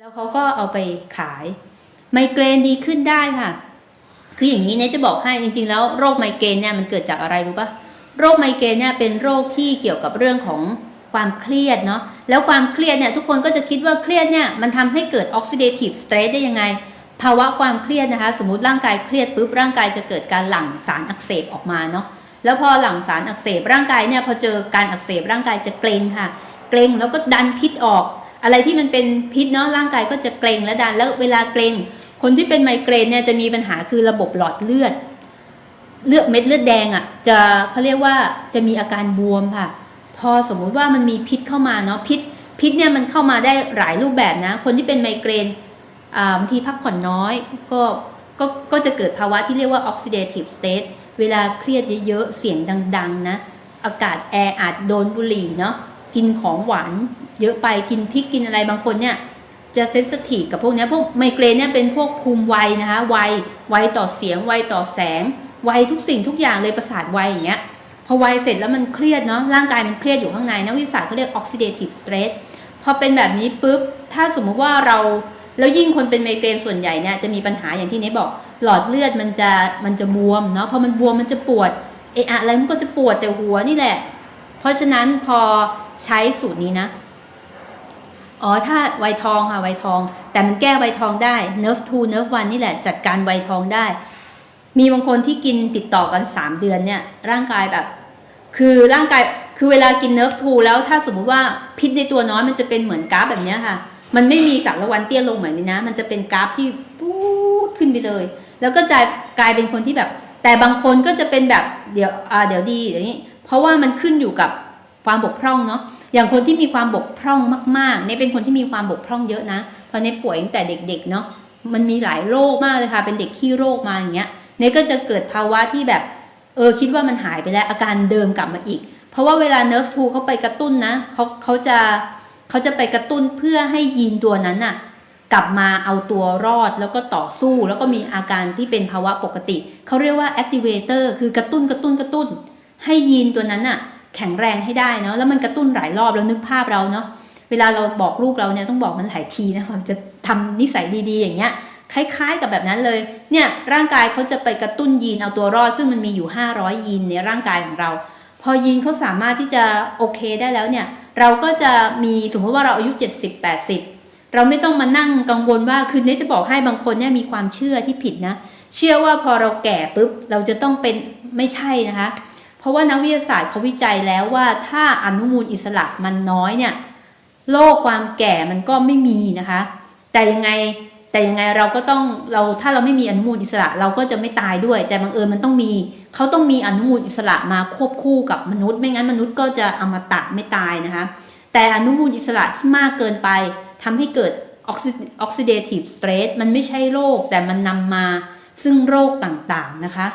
แล้วเขาก็เอาไปขาย ไมเกรนดีขึ้นได้ค่ะ คืออย่างนี้เนี่ยจะบอกให้จริงๆ แล้วโรคไมเกรนเนี่ยมันเกิดจากอะไรรู้ปะโรคไมเกรนเนี่ยเป็นโรคที่เกี่ยวกับเรื่องของความเครียดเนาะแล้วความเครียดเนี่ยทุกคนก็จะคิดว่าเครียดเนี่ยมันทำให้เกิดออกซิเดทีฟสเตรสได้ยังไง ภาวะความเครียดนะคะ สมมติร่างกายเครียดปุ๊บร่างกายจะเกิดการหลั่งสารอักเสบออกมาเนาะแล้วพอหลั่งสารอักเสบร่างกายเนี่ยพอเจอการอักเสบร่างกายจะเกร็งค่ะ เกร็งแล้วก็ดันพิษออก อะไรที่มันเป็นพิษเนาะร่างกายก็จะเกรงและดันแล้วเวลาเกรงคนที่เป็นไมเกรนเนี่ยจะมีปัญหาคือระบบหลอดเลือด เลือดเม็ดเลือดแดงอะ่ะจะเขาเรียกว่าจะมีอาการบวมค่ะ พอสมมุติว่ามันมีพิษเข้ามาเนาะพิษพิษเนี่ยมันเข้ามาได้หลายรูปแบบนะ คนที่เป็นไมเกรนบางทีพักผ่อนน้อยก็ก็ก็จะเกิดภาวะที่เรียกว่า oxidative state เวลาเครียดเยอะๆ เสียงดัง ๆ นะ อากาศแออัดโดนบุหรี่เนาะ กินของหวานเยอะไปกินพริกกินอะไรบางคนเนี่ยจะเซนสทีฟกับพวกนี้พวกไมเกรนเนี่ยเป็นพวกภูมิไวนะคะไวไวต่อเสียงไวต่อแสง ไวทุกสิ่งทุกอย่างเลยประสาทไวอย่างเงี้ยพอไวเสร็จแล้วมันเครียดเนาะร่างกายมันเครียดอยู่ข้างในนักวิทยาศาสตร์เขาเรียก oxidative stress พอเป็นแบบนี้ปุ๊บถ้าสมมุติว่าเราแล้วยิ่งคนเป็นไมเกรนส่วนใหญ่เนี่ยจะมีปัญหาอย่างที่เนยบอก หลอดเลือดมันจะมันจะบวมเนาะพอมันบวมมันจะปวดเออะอะไรมันก็จะปวดแต่หัวนี่แหละ เพราะฉะนั้นพอ ใช้สูตรนี้นะ อ๋อถ้าไวทองค่ะไวทอง แต่มันแก้ไวทองได้ nerve 2 nerve 1นี่แหละจัดการไวทองได้ มีบางคนที่กินติดต่อกัน 3 เดือนเนี่ย ร่างกายแบบ คือร่างกายคือเวลากิน nerve 2แล้วถ้าสมมุติว่าพิษในตัวน้อยมันจะเป็นเหมือนกราฟแบบนี้ค่ะ มันไม่มีกลับละวันเตี้ยลงเหมือนนี้นะ มันจะเป็นกราฟที่ปู๊ดขึ้นไปเลย แล้วก็จะกลายเป็นคนที่แบบ แต่บางคนก็จะเป็นแบบเดี๋ยวอ่าเดี๋ยวดีอย่างนี้ เพราะว่ามันขึ้นอยู่กับ ความบกพร่องเนาะอย่างคนที่มีความบกพร่องมากๆเนี่ยเป็นคนที่มีความบกพร่องเยอะนะเพราะเนี่ยป่วยตั้งแต่เด็กๆเนาะมันมีหลายโรคมากเลยค่ะ เป็นเด็กขี้โรคมาอย่างเงี้ยเนี่ยก็จะเกิดภาวะที่แบบเออคิดว่ามันหายไปแล้วอาการเดิมกลับมาอีก เพราะว่าเวลา nerve 2เขาไปกระตุ้นนะเขาเขาจะเขาจะไปกระตุ้นเพื่อให้ยีนตัวนั้นน่ะกลับมาเอาตัวรอดแล้วก็ต่อสู้ แล้วก็มีอาการที่เป็นภาวะปกติ เขาเรียกว่า activator คือกระตุ้นกระตุ้นกระตุ้น ให้ยีนตัวนั้นน่ะ แข็งแรงให้ได้เนาะแล้วมันกระตุ้นหลายรอบแล้วนึกภาพเราเนาะเวลาเราบอกลูกเราเนี่ยต้องบอกมันหลายทีนะความจะทำนิสัยดีๆ อย่างเงี้ยคล้ายๆกับแบบนั้นเลยเนี่ยร่างกายเขาจะไปกระตุ้นยีนเอาตัวรอด ซึ่งมันมีอยู่ 500 ยีนในร่างกายของเรา พอยีนเขาสามารถที่จะโอเคได้แล้วเนี่ยเราก็จะมีสมมติว่าเราอายุ 70 80 เราไม่ต้องมานั่งกังวลว่าคืนนี้จะบอกให้บางคนเนี่ยมีความเชื่อที่ผิดนะ เชื่อว่าพอเราแก่ปุ๊บเราจะต้องเป็นไม่ใช่นะคะ ราะว่านักวิทยาศาสตร์เขาวิจัยแล้วว่าถ้าอนุมูลอิสระมันน้อยเนี่ยโรคความแก่มันก็ไม่มีนะคะ แต่ยังไงแต่ยังไงเราก็ต้องเราถ้าเราไม่มีอนุมูลอิสระเราก็จะไม่ตายด้วย แต่บังเอิญมันต้องมีเขาต้องมีอนุมูลอิสระมาควบคู่กับมนุษย์ ไม่งั้นมนุษย์ก็จะอมตะไม่ตายนะคะ แต่อนุมูลอิสระที่มากเกินไปทำให้เกิดออกซิเดทีฟสเตรสมันไม่ใช่โรคแต่มันนำมาซึ่งโรคต่างๆนะคะ